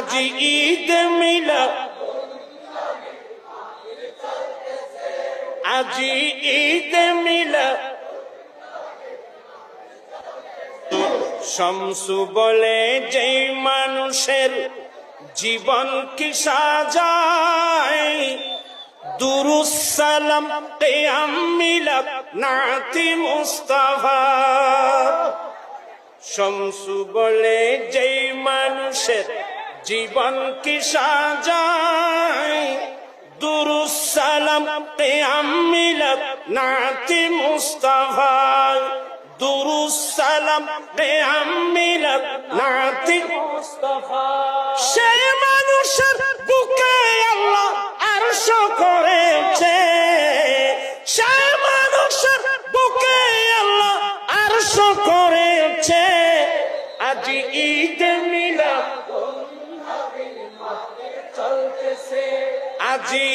আজি ঈদ মিলা আজি ঈদ মিলা শমসু বলে যেই মানুষের জীবন কি সাজায়? দুরুসালাম কেয়াম মিলাদ, নাতি মুস্তাফা। শমসু বলে যেই মানুষের জীবন কি সাজায়? দুরুসালাম কেয়াম মিলাদ, নাতি মুস্তাফা দুরুসালাম কেয়াম মিলাদ, নাতি মুস্তাফা সেই মানুষের বুকে আল্লাহ আরশ করেছে। সেই মানুষের বুকে আল্লাহ আরশ করেছে। আজ ঈদ আজি